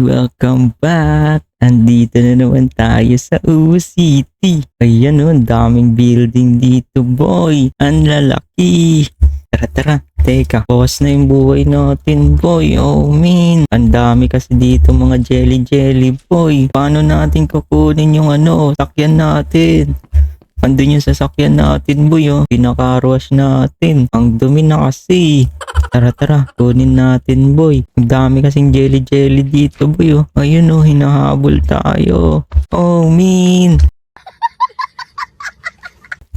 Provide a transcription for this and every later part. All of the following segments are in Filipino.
welcome back! Andito na naman tayo sa Uwu City. Ayan o, daming building dito boy. Ang lalaki. Tara tara. Teka, pause na yung buhay natin boy. Oh man. Ang dami kasi dito mga jelly jelly boy. Paano natin kukunin yung ano, sakyan natin? Andun yung sasakyan natin boy oh. Pinakarwash natin. Ang dumi na kasi. Tara tara, kunin natin boy. Ang dami kasing jelly jelly dito boy oh. Ayun oh, hinahabol tayo. Oh min.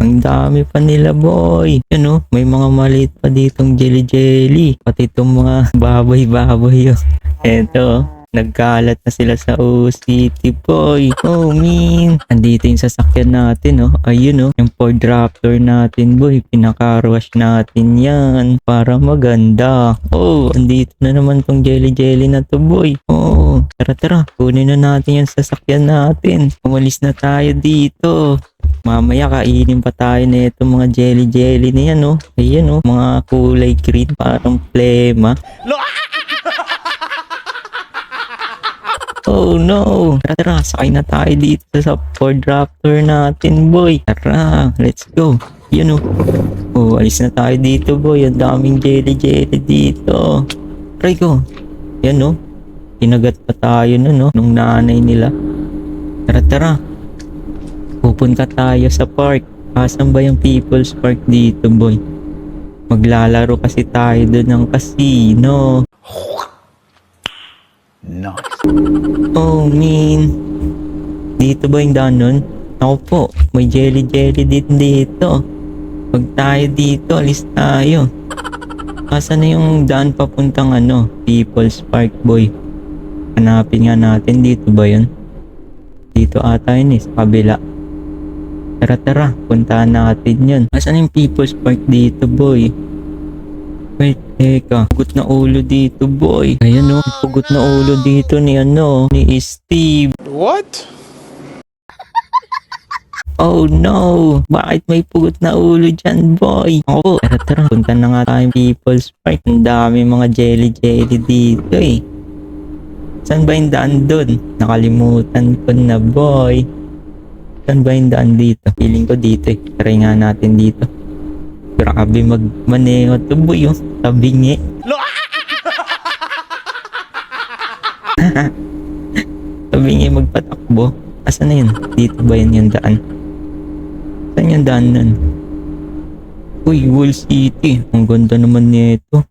Ang dami pa nila boy. Yan oh, may mga maliit pa ditong jelly jelly. Pati itong mga baboy baboy oh. Eto, nagkalat na sila sa O City boy. Oh min. Andito yung sasakyan natin oh. Ayun oh, yung Ford Raptor natin boy. Pinakarwash natin yan para maganda. Oh, andito na naman tong jelly jelly na to boy. Oh, tara tara. Kunin na natin yung sasakyan natin. Umalis na tayo dito. Mamaya kainin pa tayo na itong mga jelly jelly na yan oh. Ayan oh, mga kulay green parang plema. Oh no! Tara tara, sakay na tayo dito sa Ford Raptor natin boy. Tara, let's go. Yun oh. Oh, alis na tayo dito boy. Ang daming jelly jelly dito. Try ko. Yan oh. Kinagat pa tayo na no, nung nanay nila. Tara tara. Pupunta tayo sa park. Asan ba yung People's Park dito boy? Maglalaro kasi tayo doon ng casino. Nice. Oh, min. Dito ba yung daan nun? Ako po, may jelly jelly din dito. Pag tayo dito, alis tayo. Asa na yung daan papuntang ano? People's Park Boy. Hanapin nga natin dito ba yun? Dito ata yun eh, sa kabila. Tara tara, puntahan natin yun. Asan yung People's Park dito boy? Wait, teka. Pugot na ulo dito, boy. Ayan o, pugot na ulo dito ni ano, ni Steve. What? Oh no! Bakit may pugot na ulo dyan, boy? Ako, tara tara, punta na nga tayong People's Park. Ang dami mga jelly jelly dito eh. Saan ba yung daan dun? Nakalimutan ko na, boy. Saan ba yung daan dito? Feeling ko dito eh. Try nga natin dito. Grabe magmaneho to, boy, oh. Tabingi. Tabingi magpatakbo. Asan na yun? Dito ba yun yung daan? Saan yung daan nun? Uy, Wall City. Ang ganda naman nito.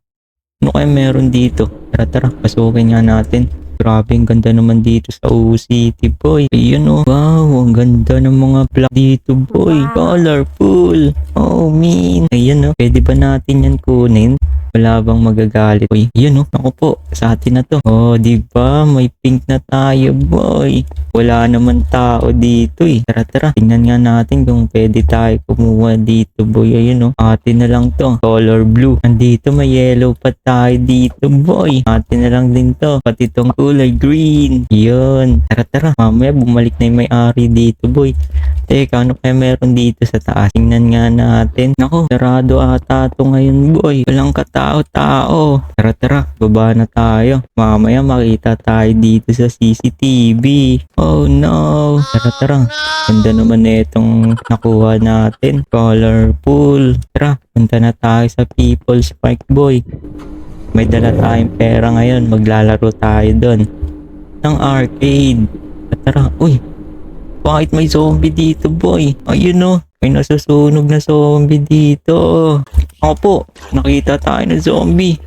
Ano kaya meron dito? Tara tara, pasukin nga natin. Grabe, ang ganda naman dito sa Uwu City, boy. Ayun oh. Wow, ang ganda ng mga block dito, boy. Colorful. Oh, mean. Ayun oh. Pwede ba natin yan kunin? Wala bang magagalit? Uy, yun oh. Ako po, sa atin na to. Oh, di ba? May pink na tayo, boy. Wala naman tao dito eh. Tara tara, tingnan nga natin kung pwede tayo kumuha dito, boy. Ayun oh. Atin na lang to. Color blue. Andito may yellow pa tayo dito, boy. Atin na lang din to. Pati tong kulay green. Yun. Tara tara, mamaya bumalik na yung may-ari dito, boy. Teka, ano kaya meron dito sa taas? Tingnan nga natin. Nako, sarado ata to ngayon, boy. Walang katao-tao. Tara tara, baba na tayo. Mamaya makita tayo dito sa CCTV. Oh no. Tara tara. Ganda naman na itong nakuha natin. Colorful. Tara, punta na tayo sa People's Park, boy. May dala tayong pera ngayon. Maglalaro tayo doon. Ng arcade. Tara, uy. Bakit may zombie dito, boy? Ayun no. May nasusunog na zombie dito. Ako po, nakita tayo ng zombie.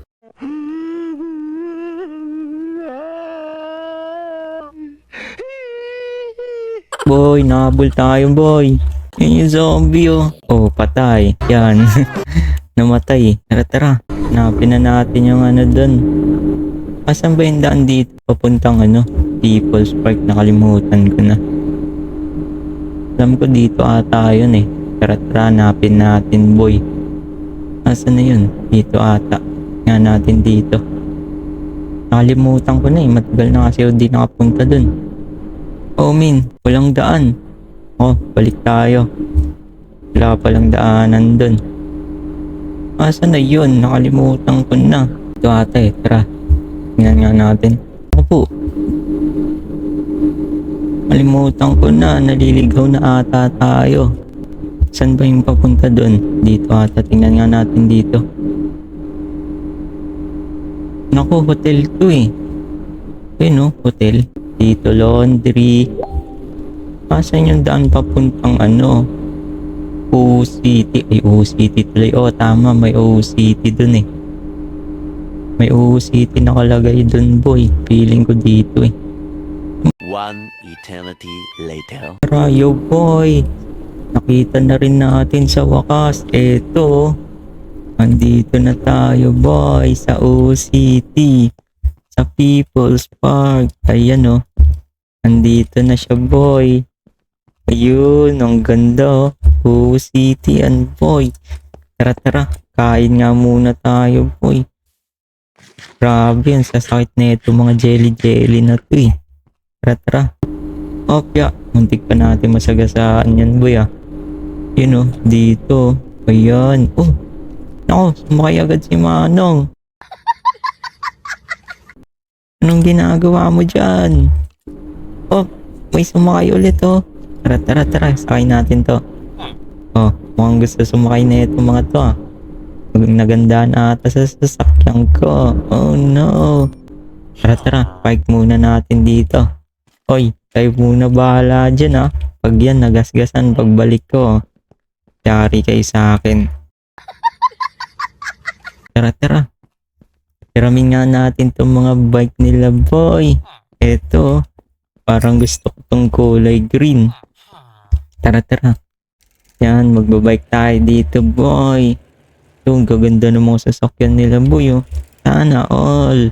Boy, nabol tayo, boy. Yan yung zombie, oh. Oh, patay. Yan. Namatay. Tara, tara. Hanapin na natin yung ano dun. Asan ba yung daan dito? Papuntang ano? People's Park. Nakalimutan ko na. Alam ko dito ata yun eh. Tara, tara. Hanapin natin, boy. Asan na yun? Dito ata. Nga natin dito. Nakalimutan ko na eh. Matagal na kasi ako di nakapunta dun. Oh, min. Walang daan. Oh, balik tayo. Wala palang daanan dun. Asa na yun? Nakalimutan ko na. Ito ata eh. Tara. Tingnan nga natin. Ako po. Kalimutan ko na, naliligaw na ata tayo. Saan ba yung papunta doon? Dito ata, tingnan nga natin dito. Naku, hotel to eh. Ayun no, hotel. Dito, laundry. Asan yung daan papuntang ano? O City. Ay, O City tuloy. Oh, tama. May O City dun eh. May O City nakalagay dun, boy. Feeling ko dito eh. One eternity later. Rayo boy, nakita na rin natin sa wakas. Eto, andito na tayo boy sa O City. Sa People's Park. Ayan oh. Andito na siya boy. Ayun, ang ganda oh. O City and boy. Tara tara, kain nga muna tayo boy. Grabe, ang sasakit na ito mga jelly jelly na to eh. Tara tara. Opya, muntik pa natin masagasaan yan boy ah. Yun oh, dito. Ayan. Oh, nako, sumakay agad si Manong. Anong ginagawa mo dyan? Oh, may sumakay ulit oh. Tara, tara, tara. Sakay natin to. Oh, mukhang gusto sumakay na itong mga to ah. Mag- Nagandaan ata sa sasakyan ko. Oh no. Tara, tara. Park muna natin dito. Oy, kayo muna bahala dyan ah. Pag yan nagasgasan pagbalik ko. Yari kayo sa akin. Tara, tara. Tiramin nga natin tong mga bike nila, boy. Eto, parang gusto ko tong kulay green. Tara, tara. Yan, magbabike tayo dito, boy. Ito, ang gaganda ng mga sasakyan nila, boy. Oh. Sana all.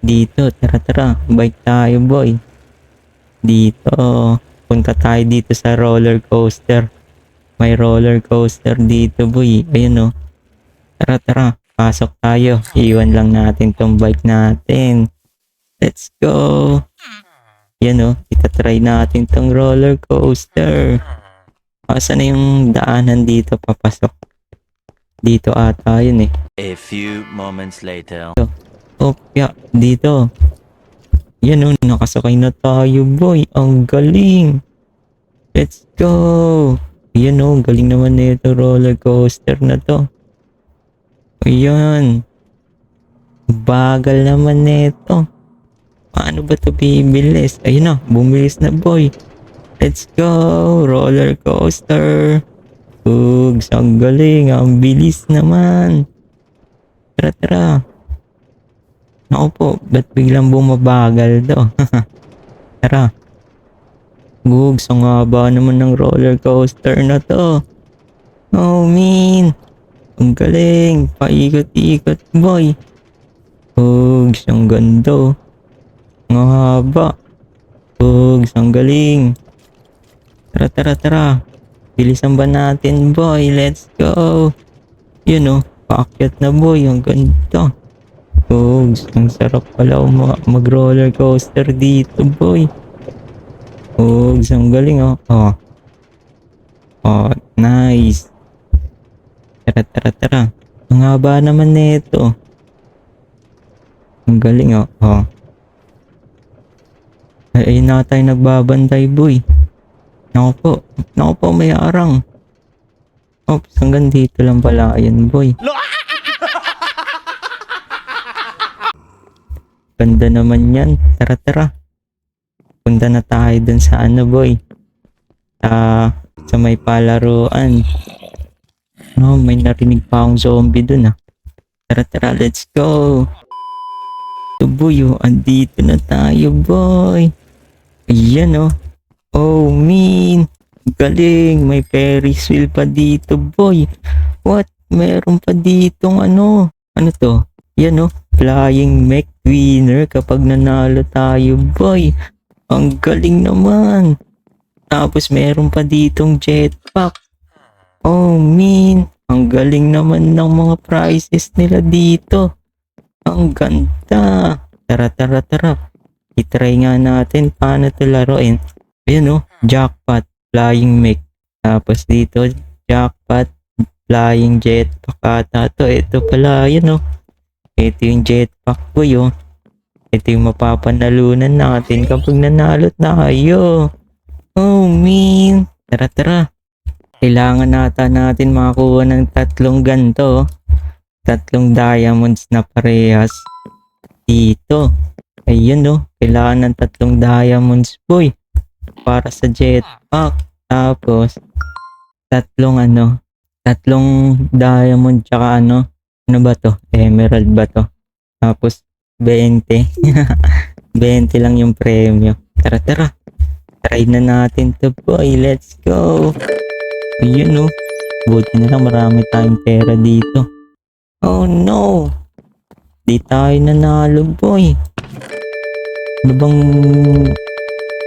Dito, tara, tara. Bike tayo, boy. Dito. Punta tayo dito sa roller coaster. May roller coaster dito, boy. Ayun, oh. Tara, tara. Pasok tayo. Iwan lang natin tong bike natin. Let's go. Yan oh, itatry natin tong roller coaster. Asa na yung daanan dito papasok? Dito ata yun eh. A few moments later. Oh, yeah, dito. Yan oh, nakasakay na tayo boy. Ang galing. Let's go. Yan oh, galing naman na ito roller coaster na to. Ayan. Bagal naman nito. Paano ba ito bibilis? Ayun na, bumilis na boy. Let's go! Roller coaster! Ugs, ang galing. Ang bilis naman. Tara, tara. Naku po, ba't biglang bumabagal to? tara. Gugs, ang haba naman ng roller coaster na to. Oh, man. Ang galing. Paikot-ikot, boy. Ugs, ang ganda. oh. Ang haba. Ugs, ang galing. Tara, tara, tara. Bilisan ba natin, boy? Let's go. Yun oh, paakyat na boy. Ang ganda. Ugs, ang sarap pala mag-roller coaster dito, boy. Ugs, ang galing oh. Oh. Oh, nice. Tara, tara, tara. Ang haba naman nito. Ang galing oh. Oh. Ay, ayun na tayo nagbabantay, boy. Naku po. Naku po, may arang. Oops, hanggang dito lang pala. Ayan, boy. Ganda naman yan. Tara, tara. Punta na tayo dun sa ano, boy. Sa, sa may palaruan. No, may narinig pa akong zombie dun, ah. Tara, tara, let's go. Ito, boy, oh. Andito na tayo, boy. Ayan, oh. Oh, mean. Galing. May Ferris wheel pa dito, boy. What? Meron pa ditong ano. Ano to? Yan, oh. Flying mech winner kapag nanalo tayo, boy. Ang galing naman. Tapos meron pa ditong jetpack. Oh, mean. Ang galing naman ng mga prizes nila dito. Ang ganda. Tara, tara, tara. I-try nga natin paano to laruin. Ayun oh, jackpot, flying mech. Tapos dito, jackpot, flying jetpack ata to. Ito pala, yun oh. Ito yung jetpack ko yun. Ito yung mapapanalunan natin kapag nanalo tayo. Oh, man. Tara, tara. Kailangan nata natin makakuha ng tatlong ganto. Tatlong diamonds na parehas. Dito. Ayun no. Kailangan ng tatlong diamonds boy. Para sa jetpack. Tapos, tatlong ano. Tatlong diamond tsaka ano. Ano ba to? Emerald ba to? Tapos, 20. 20 lang yung premyo. Tara, tara. Try na natin to boy. Let's go. Ayun no. Buti na lang marami tayong pera dito. Oh no. Di tayo nanalo boy. Ano bang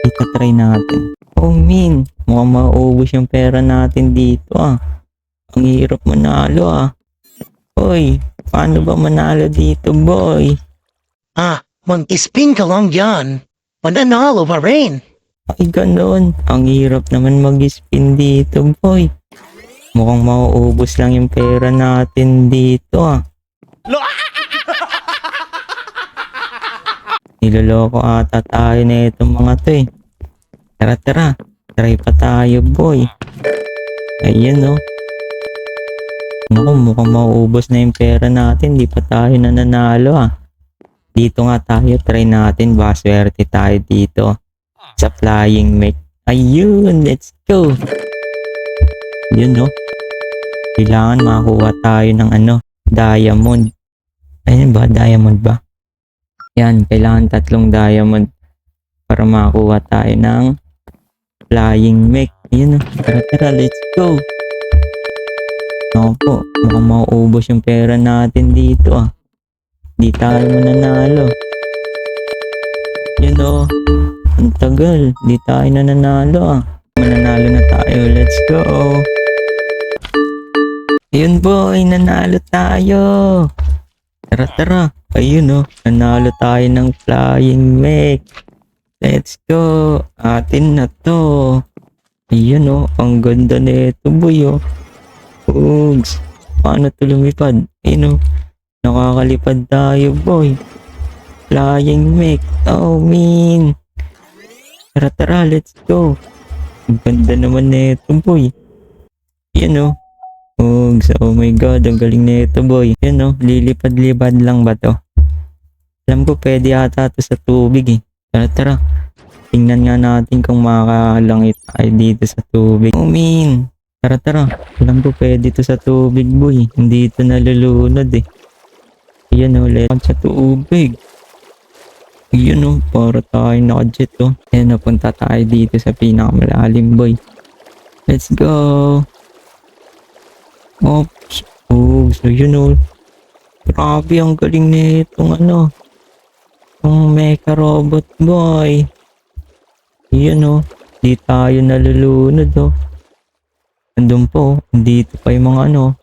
itatry natin? Oh min. Mukhang maubos yung pera natin dito ah. Ang hirap manalo ah. Hoy, paano ba manalo dito boy? Ah, mag-spin ka lang dyan. Mananalo pa rin. Ay, ganun. Ang hirap naman mag-spin dito, boy. Mukhang mauubos lang yung pera natin dito, ah. Niloloko ata tayo na itong mga to, eh. Tara, tara. Try pa tayo, boy. Ayun, oh. Naku, mukhang mauubos na yung pera natin. Di pa tayo nananalo, ah. Dito nga tayo. Try natin. Baka swerte tayo dito sa flying mech. Ayun, let's go. Yun no. Kailangan makakuha tayo ng ano, diamond. Ayun ba, diamond ba? Yan, kailangan tatlong diamond para makakuha tayo ng flying mech. Yun no. Tara, tara, let's go. Ako po, mukhang mauubos yung pera natin dito ah. Di tayo mananalo. Yun o. Ang tagal. Di tayo nananalo ah. Mananalo na tayo. Let's go. Ayun boy, nanalo tayo. Tara tara. Ayun oh, nanalo tayo ng flying mech. Let's go. Atin na to. Ayun oh, ang ganda nito boy oh. Ugs. Paano to lumipad? Ayun oh. Nakakalipad tayo boy. Flying mech. Oh, mean. Tara, tara, let's go. Ang ganda naman nito, boy. Yan, oh. Ugs, oh my god, ang galing nito, boy. Yan, oh, lilipad-lipad lang ba to? Alam ko, pwede ata to sa tubig, eh. Tara, tara. Tingnan nga natin kung makakalangit tayo dito sa tubig. Oh, mean. Tara, tara. Alam ko, pwede to sa tubig, boy. Hindi ito nalulunod, eh. Yan, oh, let's sa tubig. Yun oh, para tayo naka-jet oh. Ayan, napunta tayo dito sa pinakamalalim boy. Let's go! Oops! Oh, so yun oh. Grabe, ang galing na itong ano. Itong mecha robot boy. Yun oh. Di tayo nalulunod oh. Nandun po, dito pa yung mga ano.